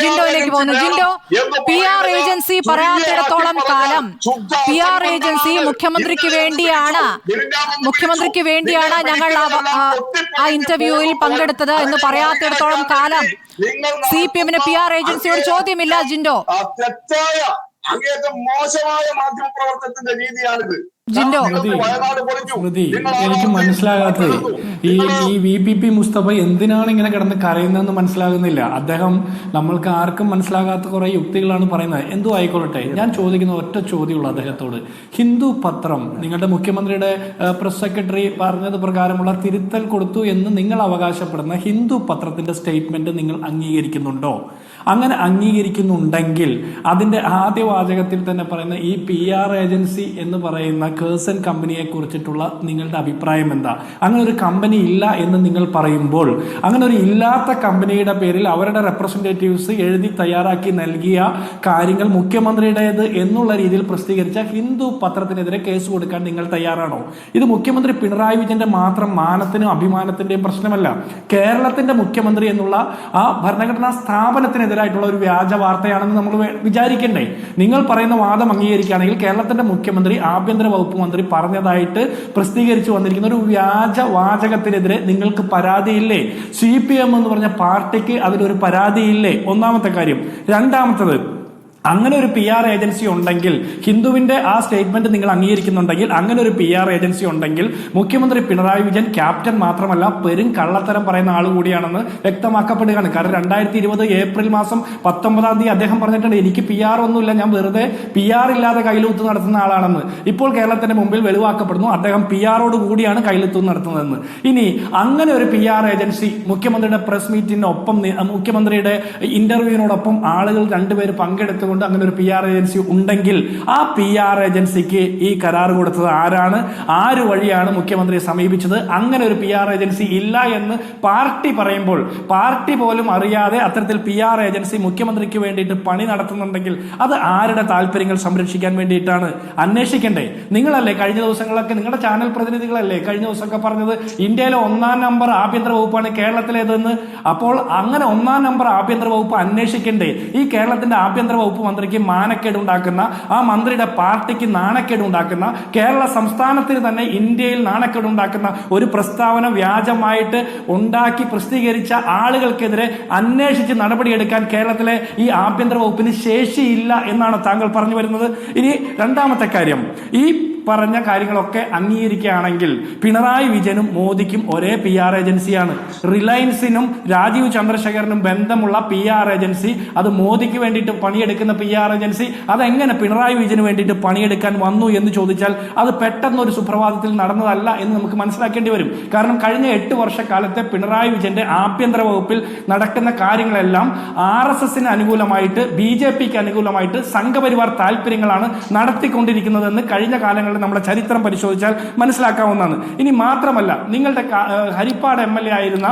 ജിൻഡോയിലേക്ക് പോകുന്നു. ജിൻഡോ P R agency പറയാത്തിടത്തോളം കാലം. പി ആർ ഏജൻസി മുഖ്യമന്ത്രിക്ക് വേണ്ടിയാണ്. മുഖ്യമന്ത്രിക്ക് വേണ്ടിയാണ് ഞങ്ങൾ ആ- ഇന്റർവ്യൂവിൽ പങ്കെടുത്തത് എന്ന് പറയാത്തിടത്തോളം കാലം. സി പി എമ്മിന് പി ആർ ഏജൻസിയോട് ചോദ്യമില്ല ജിൻഡോ. തെറ്റായ മോശമായ മാധ്യമ പ്രവർത്തനത്തിന്റെ രീതിയാണിത്. ജിൻഡോ. സ്മൃതി. എനിക്ക് മനസ്സിലാകാത്തത്. ഈ ഈ വി പി പി മുസ്തഫ എന്തിനാണ് ഇങ്ങനെ കിടന്ന് കരയുന്നതെന്ന് മനസ്സിലാകുന്നില്ല. അദ്ദേഹം നമ്മൾക്ക് ആർക്കും മനസ്സിലാകാത്ത കുറെ യുക്തികളാണ് പറയുന്നത്. എന്തോ ആയിക്കൊള്ളട്ടെ. ഞാൻ ചോദിക്കുന്ന ഒറ്റ ചോദ്യമുള്ളൂ അദ്ദേഹത്തോട്. ഹിന്ദു പത്രം നിങ്ങളുടെ മുഖ്യമന്ത്രിയുടെ പ്രസ് സെക്രട്ടറി പറഞ്ഞത് പ്രകാരമുള്ള തിരുത്തൽ കൊടുത്തു എന്ന് നിങ്ങൾ അവകാശപ്പെടുന്ന ഹിന്ദു പത്രത്തിന്റെ സ്റ്റേറ്റ്മെന്റ് നിങ്ങൾ അംഗീകരിക്കുന്നുണ്ടോ? അങ്ങനെ അംഗീകരിക്കുന്നുണ്ടെങ്കിൽ അതിന്റെ ആദ്യ വാചകത്തിൽ തന്നെ പറയുന്ന ഈ പി ആർ ഏജൻസി എന്ന് പറയുന്ന കേഴ്സൺ കമ്പനിയെ കുറിച്ചിട്ടുള്ള നിങ്ങളുടെ അഭിപ്രായം എന്താ? അങ്ങനെ ഒരു കമ്പനി ഇല്ല എന്ന് നിങ്ങൾ പറയുമ്പോൾ അങ്ങനെ ഒരു ഇല്ലാത്ത കമ്പനിയുടെ പേരിൽ അവരുടെ റെപ്രസെന്റേറ്റീവ്സ് എഴുതി തയ്യാറാക്കി നൽകിയ കാര്യങ്ങൾ മുഖ്യമന്ത്രിയുടേത് എന്നുള്ള രീതിയിൽ പ്രസിദ്ധീകരിച്ച ഹിന്ദു പത്രത്തിനെതിരെ കേസ് കൊടുക്കാൻ നിങ്ങൾ തയ്യാറാണോ? ഇത് മുഖ്യമന്ത്രി പിണറായി വിജയന്റെ മാത്രം മാനത്തിനും അഭിമാനത്തിന്റെയും പ്രശ്നമല്ല. കേരളത്തിന്റെ മുഖ്യമന്ത്രി എന്നുള്ള ആ ഭരണഘടനാ സ്ഥാപനത്തിനെതിരായിട്ടുള്ള ഒരു വ്യാജ വാർത്തയാണെന്ന് നമ്മൾ വിചാരിക്കണ്ടേ. നിങ്ങൾ പറയുന്ന വാദം അംഗീകരിക്കുകയാണെങ്കിൽ കേരളത്തിന്റെ മുഖ്യമന്ത്രി ആഭ്യന്തര വകുപ്പ് മന്ത്രി പറഞ്ഞതായിട്ട് പ്രസിദ്ധീകരിച്ചു വന്നിരിക്കുന്ന ഒരു വ്യാജ വാചകത്തിനെതിരെ നിങ്ങൾക്ക് പരാതിയില്ലേ? സി പി എം എന്ന് പറഞ്ഞ പാർട്ടിക്ക് അതിലൊരു പരാതിയില്ലേ? ഒന്നാമത്തെ കാര്യം. രണ്ടാമത്തത് അങ്ങനെ ഒരു പി ആർ ഏജൻസി ഉണ്ടെങ്കിൽ ഹിന്ദുവിന്റെ ആ സ്റ്റേറ്റ്മെന്റ് നിങ്ങൾ അംഗീകരിക്കുന്നുണ്ടെങ്കിൽ അങ്ങനെ ഒരു പി ആർ ഏജൻസി ഉണ്ടെങ്കിൽ മുഖ്യമന്ത്രി പിണറായി വിജയൻ ക്യാപ്റ്റൻ മാത്രമല്ല പെരും കള്ളത്തരം പറയുന്ന ആൾ കൂടിയാണെന്ന് വ്യക്തമാക്കപ്പെടുകയാണ്. കാരണം രണ്ടായിരത്തി ഇരുപത് ഏപ്രിൽ മാസം പത്തൊമ്പതാം തീയതി അദ്ദേഹം പറഞ്ഞിട്ടുണ്ട് എനിക്ക് പി ആർ ഒന്നുമില്ല ഞാൻ വെറുതെ പി ആർ ഇല്ലാതെ കയ്യിലൂത്ത് നടത്തുന്ന ആളാണെന്ന്. ഇപ്പോൾ കേരളത്തിന്റെ മുമ്പിൽ വെളിവാക്കപ്പെടുന്നു അദ്ദേഹം പി ആറോട് കൂടിയാണ് കയ്യിലൂത്ത് നടത്തുന്നതെന്ന്. ഇനി അങ്ങനെ ഒരു പി ആർ ഏജൻസി മുഖ്യമന്ത്രിയുടെ പ്രസ് മീറ്റിനൊപ്പം മുഖ്യമന്ത്രിയുടെ ഇന്റർവ്യൂവിനോടൊപ്പം ആളുകൾ രണ്ടുപേര് പങ്കെടുത്തുകൊണ്ട് അങ്ങനെ ഒരു പി ആർ ഏജൻസി ഉണ്ടെങ്കിൽ ആ പി ആർ ഏജൻസിക്ക് ഈ കരാർ കൊടുത്തത് ആരാണ്? ആര് വഴിയാണ് മുഖ്യമന്ത്രിയെ സമീപിച്ചത്? അങ്ങനെ ഒരു പി ആർ ഏജൻസി ഇല്ല എന്ന് പാർട്ടി പറയുമ്പോൾ പാർട്ടി പോലും അറിയാതെ അത്തരത്തിൽ പി ആർ ഏജൻസി മുഖ്യമന്ത്രിക്ക് വേണ്ടിയിട്ട് പണി നടത്തുന്നുണ്ടെങ്കിൽ അത് ആരുടെ താല്പര്യങ്ങൾ സംരക്ഷിക്കാൻ വേണ്ടിയിട്ടാണ്? അന്വേഷിക്കേണ്ടേ. നിങ്ങളല്ലേ കഴിഞ്ഞ ദിവസങ്ങളൊക്കെ നിങ്ങളുടെ ചാനൽ പ്രതിനിധികളല്ലേ കഴിഞ്ഞ ദിവസമൊക്കെ പറഞ്ഞത് ഇന്ത്യയിലെ ഒന്നാം നമ്പർ ആഭ്യന്തര വകുപ്പാണ് കേരളത്തിലേതെന്ന്? അപ്പോൾ അങ്ങനെ ഒന്നാം നമ്പർ ആഭ്യന്തര വകുപ്പ് അന്വേഷിക്കേണ്ടേ. ഈ കേരളത്തിന്റെ ആഭ്യന്തര വകുപ്പ് മന്ത്രിക്ക് മാനക്കേട് ഉണ്ടാക്കുന്ന ആ മന്ത്രിയുടെ പാർട്ടിക്ക് നാണക്കേട് ഉണ്ടാക്കുന്ന കേരള സംസ്ഥാനത്തിന് തന്നെ ഇന്ത്യയിൽ നാണക്കേട് ഉണ്ടാക്കുന്ന ഒരു പ്രസ്താവന വ്യാജമായിട്ട് ഉണ്ടാക്കി പ്രസിദ്ധീകരിച്ച ആളുകൾക്കെതിരെ അന്വേഷിച്ച് നടപടിയെടുക്കാൻ കേരളത്തിലെ ഈ ആഭ്യന്തര വകുപ്പിന് ശേഷിയില്ല എന്നാണ് താങ്കൾ പറഞ്ഞു വരുന്നത്. ഇനി രണ്ടാമത്തെ കാര്യം. ഈ പറഞ്ഞ കാര്യങ്ങളൊക്കെ അംഗീകരിക്കുകയാണെങ്കിൽ പിണറായി വിജയനും മോദിക്കും ഒരേ പി ആർ ഏജൻസിയാണ്. റിലയൻസിനും രാജീവ് ചന്ദ്രശേഖരനും ബന്ധമുള്ള പി ആർ ഏജൻസി അത് മോദിക്ക് വേണ്ടിയിട്ട് പണിയെടുക്കുന്ന പി ആർ ഏജൻസി അതെങ്ങനെ പിണറായി വിജയന് വേണ്ടിയിട്ട് പണിയെടുക്കാൻ വന്നു എന്ന് ചോദിച്ചാൽ അത് പെട്ടെന്ന് ഒരു സുപ്രഭാതത്തിൽ നടന്നതല്ല എന്ന് നമുക്ക് മനസ്സിലാക്കേണ്ടി വരും. കാരണം കഴിഞ്ഞ എട്ട് വർഷക്കാലത്തെ പിണറായി വിജയന്റെ ആഭ്യന്തര വകുപ്പിൽ നടക്കുന്ന കാര്യങ്ങളെല്ലാം ആർ എസ് എസിന് അനുകൂലമായിട്ട് ബി ജെ പിക്ക് അനുകൂലമായിട്ട് സംഘപരിവാർ താല്പര്യങ്ങളാണ് നടത്തിക്കൊണ്ടിരിക്കുന്നതെന്ന് കഴിഞ്ഞ കാലങ്ങളിൽ നമ്മുടെ ചരിത്രം പരിശോധിച്ചാൽ മനസ്സിലാക്കാവുന്നതാണ്. ഇനി മാത്രമല്ല നിങ്ങളുടെ ഹരിപ്പാട് എം എൽ എ ആയിരുന്ന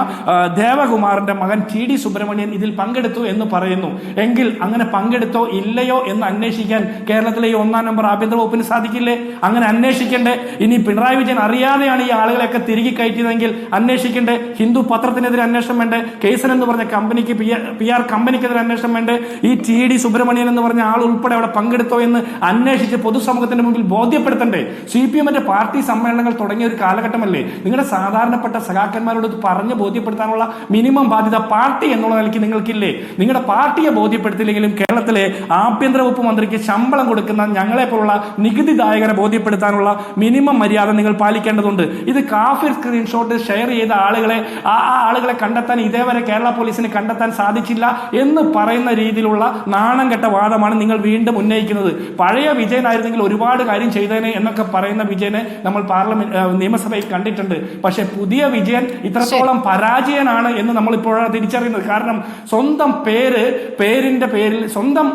ദേവകുമാറിന്റെ മകൻ ടി ഡി സുബ്രഹ്മണ്യൻ ഇതിൽ പങ്കെടുത്തു എന്ന് പറയുന്നു. എങ്കിൽ അങ്ങനെ പങ്കെടുത്തോ ഇല്ലയോ എന്ന് അന്വേഷിക്കാൻ കേരളത്തിലെ ഈ ഒന്നാം നമ്പർ ആഭ്യന്തര വകുപ്പിന് സാധിക്കില്ലേ? അങ്ങനെ അന്വേഷിക്കണ്ടേ? ഇനി പിണറായി വിജയൻ അറിയാതെയാണ് ഈ ആളുകളെയൊക്കെ തിരികെ കയറ്റിയതെങ്കിൽ അന്വേഷിക്കണ്ടേ? ഹിന്ദു പത്രത്തിനെതിരെ അന്വേഷണം വേണ്ടേ? കേസൻ എന്ന് പറഞ്ഞ കമ്പനിക്ക് പി ആർ കമ്പനിക്കെതിരെ അന്വേഷണം വേണ്ടേ? ഈ ടി ഡി സുബ്രഹ്മണ്യൻ എന്ന് പറഞ്ഞ ആൾ ഉൾപ്പെടെ അവിടെ പങ്കെടുത്തോ എന്ന് അന്വേഷിച്ച് പൊതുസമൂഹത്തിന്റെ മുമ്പിൽ ബോധ്യപ്പെടുത്തണ്ടേ? സി പി എമ്മിന്റെ പാർട്ടി സമ്മേളനങ്ങൾ തുടങ്ങിയ ഒരു കാലഘട്ടമല്ലേ? നിങ്ങളുടെ സാധാരണപ്പെട്ട സഖാക്കന്മാരോട് പറഞ്ഞു ബോധ്യപ്പെടുത്താനുള്ള മിനിമം ബാധ്യത പാർട്ടി എന്നുള്ള നിലയ്ക്ക് നിങ്ങൾക്കില്ലേ? നിങ്ങളുടെ പാർട്ടിയെ ബോധ്യപ്പെടുത്തില്ലെങ്കിലും കേരളത്തിലെ ആഭ്യന്തര വകുപ്പ് മന്ത്രിക്ക് ശമ്പളം കൊടുക്കുന്ന ഞങ്ങളെ പോലുള്ള നികുതിദായകരെ ബോധ്യപ്പെടുത്താനുള്ള മിനിമം മര്യാദ നിങ്ങൾ പാലിക്കേണ്ടതുണ്ട്. ഇത് കാഫിർ സ്ക്രീൻഷോട്ട് ഷെയർ ചെയ്ത ആളുകളെ ആ ആളുകളെ കണ്ടെത്താൻ ഇതേവരെ കേരള പോലീസിന് കണ്ടെത്താൻ സാധിച്ചില്ല എന്ന് പറയുന്ന രീതിയിലുള്ള നാണം കെട്ട വാദമാണ് നിങ്ങൾ വീണ്ടും ഉന്നയിക്കുന്നത്. പഴയ വിജയനായിരുന്നെങ്കിൽ ഒരുപാട് കാര്യം ചെയ്തേനെ എന്നൊക്കെ പറയുന്ന വിജയനെ നമ്മൾ പാർലമെന്റ് നിയമസഭയിൽ കണ്ടിട്ടുണ്ട്. പക്ഷെ പുതിയ വിജയൻ ഇത്രത്തോളം പരാജയനാണ് എന്ന് നമ്മൾ ഇപ്പോഴാണ് തിരിച്ചറിയുന്നത്. കാരണം സ്വന്തം പേര് പേരിന്റെ പേരിൽ സ്വന്തം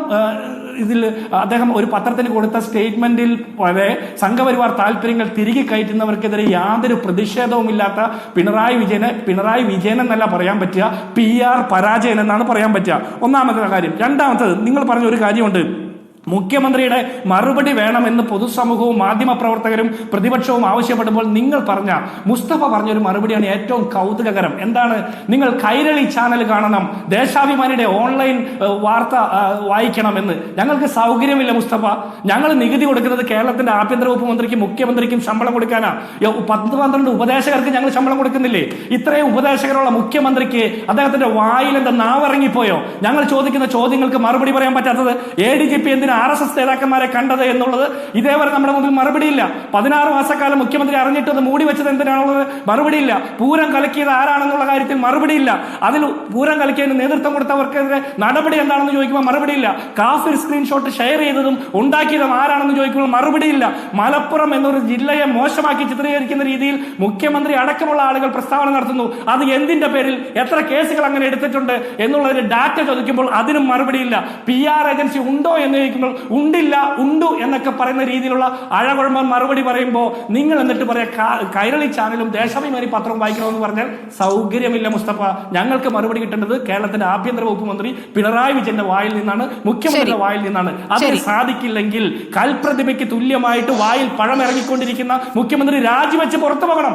ഇതിൽ അദ്ദേഹം ഒരു പത്രത്തിന് കൊടുത്ത സ്റ്റേറ്റ്മെന്റിൽ വരെ സംഘപരിവാർ താല്പര്യങ്ങൾ തിരികെ കയറ്റുന്നവർക്കെതിരെ യാതൊരു പ്രതിഷേധവുമില്ലാത്ത പിണറായി വിജയനെ പിണറായി വിജയൻ എന്നല്ല പറയാൻ പറ്റുക പി ആർ പരാജയൻ എന്നാണ് പറയാൻ പറ്റുക. ഒന്നാമത്തെ കാര്യം. രണ്ടാമത്തത് നിങ്ങൾ പറഞ്ഞ ഒരു കാര്യമുണ്ട്. മുഖ്യമന്ത്രിയുടെ മറുപടി വേണമെന്ന് പൊതുസമൂഹവും മാധ്യമപ്രവർത്തകരും പ്രതിപക്ഷവും ആവശ്യപ്പെടുമ്പോൾ നിങ്ങൾ പറഞ്ഞ മുസ്തഫ പറഞ്ഞ പറഞ്ഞൊരു മറുപടിയാണ് ഏറ്റവും കൗതുകകരം. എന്താണ്? നിങ്ങൾ കൈരളി ചാനൽ കാണണം ദേശാഭിമാനിയുടെ ഓൺലൈൻ വാർത്ത വായിക്കണം വായിക്കണമെന്ന്. ഞങ്ങൾക്ക് സൗകര്യമില്ല മുസ്തഫ. ഞങ്ങൾ നികുതി കൊടുക്കുന്നത് കേരളത്തിന്റെ ആഭ്യന്തര വകുപ്പ് മന്ത്രിക്കും മുഖ്യമന്ത്രിക്കും ശമ്പളം കൊടുക്കാനാ. പത്ത് പന്ത്രണ്ട് ഉപദേശകർക്ക് ഞങ്ങൾ ശമ്പളം കൊടുക്കുന്നില്ലേ? ഇത്രയും ഉപദേശകരുള്ള മുഖ്യമന്ത്രിക്ക് അദ്ദേഹത്തിന്റെ വായിൽ എന്താ നാവിറങ്ങിപ്പോയോ? ഞങ്ങൾ ചോദിക്കുന്ന ചോദ്യങ്ങൾക്ക് മറുപടി പറയാൻ പറ്റാത്തത് എ ഡി ജി പി എന്തിനാ? ആർ എസ് എസ് നേതാക്കന്മാരെ കണ്ടത് എന്നുള്ളത് ഇതേവരെ നമ്മുടെ മുമ്പിൽ മറുപടിയില്ല. പതിനാറ് മാസക്കാലം മുഖ്യമന്ത്രി അറിഞ്ഞിട്ട് അത് മൂടി വെച്ചത് എന്തിനാണുള്ളത് മറുപടിയില്ല. പൂരം കലക്കിയത് ആരാണെന്നുള്ള കാര്യത്തിൽ മറുപടിയില്ല. അതിൽ പൂരം കലക്കിയതിന് നേതൃത്വം കൊടുത്തവർക്കെതിരെ നടപടി എന്താണെന്ന് ചോദിക്കുമ്പോൾ മറുപടിയില്ല. കാഫിർ സ്ക്രീൻഷോട്ട് ഷെയർ ചെയ്തതും ഉണ്ടാക്കിയതും ആരാണെന്ന് ചോദിക്കുമ്പോൾ മറുപടിയില്ല. മലപ്പുറം എന്നൊരു ജില്ലയെ മോശമാക്കി ചിത്രീകരിക്കുന്ന രീതിയിൽ മുഖ്യമന്ത്രി അടക്കമുള്ള ആളുകൾ പ്രസ്താവന നടത്തുന്നു. അത് എന്തിന്റെ പേരിൽ? എത്ര കേസുകൾ അങ്ങനെ എടുത്തിട്ടുണ്ട്? എന്നുള്ളതിന്റെ ഡാറ്റ ചോദിക്കുമ്പോൾ അതിനും മറുപടിയില്ല. പി ആർ ഏജൻസി ഉണ്ടോ എന്ന് ചോദിക്കുമ്പോൾ ഉണ്ടില്ല ഉണ്ടു എന്നൊക്കെ പറയുന്ന രീതിയിലുള്ള അഴകുഴമ്പൻ മറുപടി പറയുമ്പോൾ നിങ്ങൾ എന്നിട്ട് പറയാ കൈരളി ചാനലും ദേശാഭിമാനി പത്രവും വായിക്കണമെന്ന് പറഞ്ഞാൽ സൗകര്യമില്ല മുസ്തഫ. ഞങ്ങൾക്ക് മറുപടി കിട്ടേണ്ടത് കേരളത്തിന്റെ ആഭ്യന്തര വകുപ്പ് മന്ത്രി പിണറായി വിജയന്റെ വായിൽ നിന്നാണ് മുഖ്യമന്ത്രിയുടെ വായിൽ നിന്നാണ്. അത് സാധിക്കില്ലെങ്കിൽ കൽപ്രതിഭയ്ക്ക് തുല്യമായിട്ട് വായിൽ പഴമിറങ്ങിക്കൊണ്ടിരിക്കുന്ന മുഖ്യമന്ത്രി രാജിവെച്ച് പുറത്തു പോകണം.